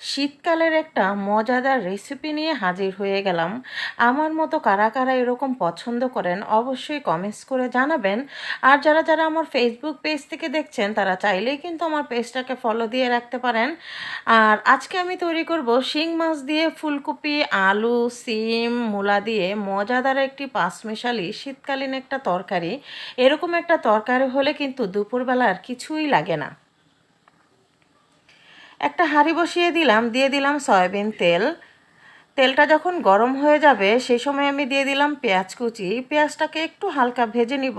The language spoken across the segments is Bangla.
শীতকালের একটা মজাদার রেসিপি নিয়ে হাজির হয়ে গেলাম। আমার মতো কারা কারা এরকম পছন্দ করেন অবশ্যই কমেন্টস করে জানাবেন। আর যারা যারা আমার ফেসবুক পেজ থেকে দেখছেন, তারা চাইলেই কিন্তু আমার পেজটাকে ফলো দিয়ে রাখতে পারেন। আর আজকে আমি তৈরি করব শিং মাছ দিয়ে ফুলকপি, আলু, সিম, মূলা দিয়ে মজাদার একটি পাঁচমিশালি শীতকালীন একটা তরকারি। এরকম একটা তরকারি হলে কিন্তু দুপুরবেলা আর কিছুই লাগে না। একটা হাঁড়ি বসিয়ে দিলাম, দিয়ে দিলাম সয়াবিন তেল। তেলটা যখন গরম হয়ে যাবে সেই সময় আমি দিয়ে দিলাম পেঁয়াজ কুচি। পেঁয়াজটাকে একটু হালকা ভেজে নিব।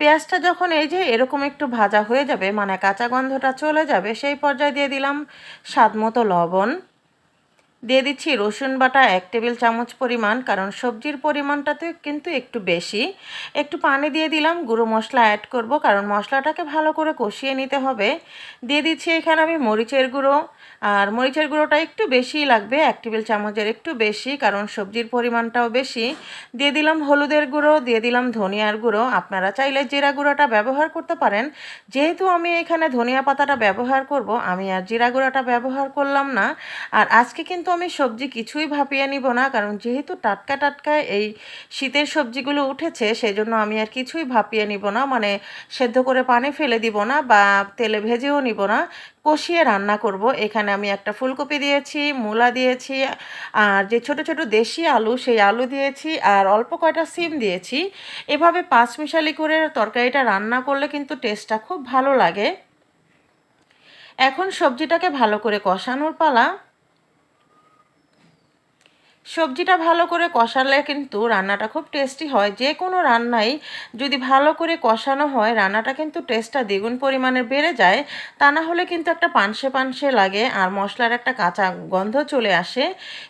পেঁয়াজটা যখন এই যে এরকম একটু ভাজা হয়ে যাবে মানে কাঁচা গন্ধটা চলে যাবে, সেই পর্যায়ে দিয়ে দিলাম স্বাদ মতো লবণ। দিয়ে দিচ্ছি রসুন বাটা এক টেবিল চামচ পরিমাণ, কারণ সবজির পরিমাণটাতে কিন্তু একটু বেশি। একটু পানি দিয়ে দিলাম, গুঁড়ো মশলা অ্যাড করব, কারণ মশলাটাকে ভালো করে কষিয়ে নিতে হবে। দিয়ে দিচ্ছি এখানে আমি মরিচের গুঁড়ো, আর মরিচের গুঁড়োটা একটু বেশিই লাগবে, এক টেবিল চামচের একটু বেশি, কারণ সবজির পরিমাণটাও বেশি। দিয়ে দিলাম হলুদের গুঁড়ো, দিয়ে দিলাম ধনিয়ার গুঁড়ো। আপনারা চাইলে জিরা গুঁড়োটা ব্যবহার করতে পারেন। যেহেতু আমি এখানে ধনিয়া পাতাটা ব্যবহার করব, আমি আর জিরা গুঁড়োটা ব্যবহার করলাম না। আর আজকে কিন্তু আমি সবজি কিছুই ভাপিয়ে নিব না, কারণ যেহেতু টাটকা টাটকা এই শীতের সবজিগুলো উঠেছে সেই জন্য আমি আর কিছুই ভাপিয়ে নিব না মানে সেদ্ধ করে পানি ফেলে দিব না বা তেলে ভেজেও নিব না, কষিয়ে রান্না করব। এখানে আমি একটা ফুলকপি দিয়েছি, মূলা দিয়েছি, আর যে ছোট ছোট দেশি আলু, সেই আলু দিয়েছি, আর অল্প কয়টা সিম দিয়েছি। এভাবে পাঁচ মিশালি করে তরকারিটা রান্না করলে কিন্তু টেস্টটা খুব ভালো লাগে। এখন সবজিটাকে ভালো করে কষানোর পালা। সবজিটা ভালো করে কষালে কিন্তু রান্নাটা খুব টেস্টি হয়। যে কোনো রান্নাই যদি ভালো করে কষানো হয়, রান্নাটা কিন্তু টেস্টটা দ্বিগুণ পরিমাণে বেড়ে যায়। তা না হলে কিন্তু একটা পানসে পানসে লাগে আর মশলার একটা কাঁচা গন্ধ চলে আসে।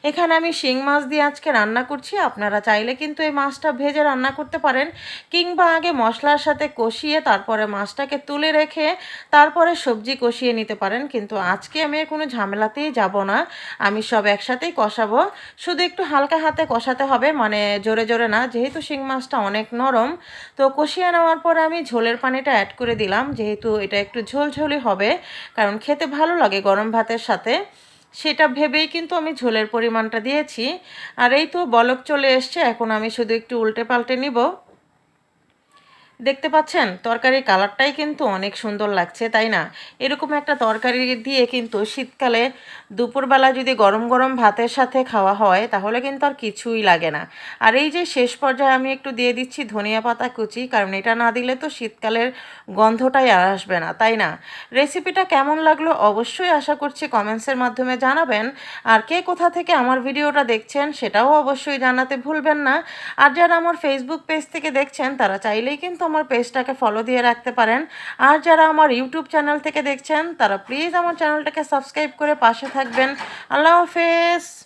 এখানে আমি শিং মাছ দিয়ে আজকে রান্না করছি। আপনারা চাইলে কিন্তু এই মাছটা ভেজে রান্না করতে পারেন কিংবা আগে মশলার সাথে কষিয়ে তারপরে মাছটাকে তুলে রেখে তারপরে সবজি কষিয়ে নিতে পারেন। কিন্তু আজকে আমি কোনো ঝামেলাতেই যাব না। আমি সব একসাথেই কষাবো। শুধু একটু হালকা হাতে কষাতে হবে মানে জোরে জোরে না। যেহেতু শিং মাছটা অনেক নরম, তো কষিয়ে নেওয়ার পর আমি ঝোলের পানিটা অ্যাড করে দিলাম। যেহেতু এটা একটু ঝোলঝোলি হবে, কারণ খেতে ভালো লাগে গরম ভাতের সাথে। সেটা ভেবেই কিন্তু আমি ঝোলের পরিমাণটা দিয়েছি। আর এই তো বলক চলে এসছে, এখন আমি শুধু একটু উল্টে পাল্টে নিব। দেখতে পাচ্ছেন? তরকারির কালারটাই কিন্তু অনেক সুন্দর লাগছে, তাই না? এরকম একটা তরকারি দিয়ে কিন্তু শীতকালে দুপুরবেলা যদি গরম গরম ভাতের সাথে খাওয়া হয়, তাহলে কিন্তু আর কিছুই লাগে না। আর এই যে শেষ পর্যায়ে আমি একটু দিয়ে দিচ্ছি ধনিয়া পাতা কুচি, কারণ এটা না দিলে তো শীতকালের গন্ধটাই আর আসবে না, তাই না? রেসিপিটা কেমন লাগল অবশ্যই আশা করছি কমেন্টসের মাধ্যমে জানাবেন। আর কে কোথা থেকে আমার ভিডিওটা দেখছেন সেটাও অবশ্যই জানাতে ভুলবেন না। আর যারা আমার ফেসবুক পেজ থেকে দেখছেন, তারা চাইলেই কিন্তু আমার পেজটাকে ফলো দিয়ে রাখতে পারেন। আর যারা আমার ইউটিউব চ্যানেল থেকে দেখছেন, তারা প্লিজ আমার চ্যানেলটাকে সাবস্ক্রাইব করে পাশে থাকবেন। আল্লাহ হাফেজ।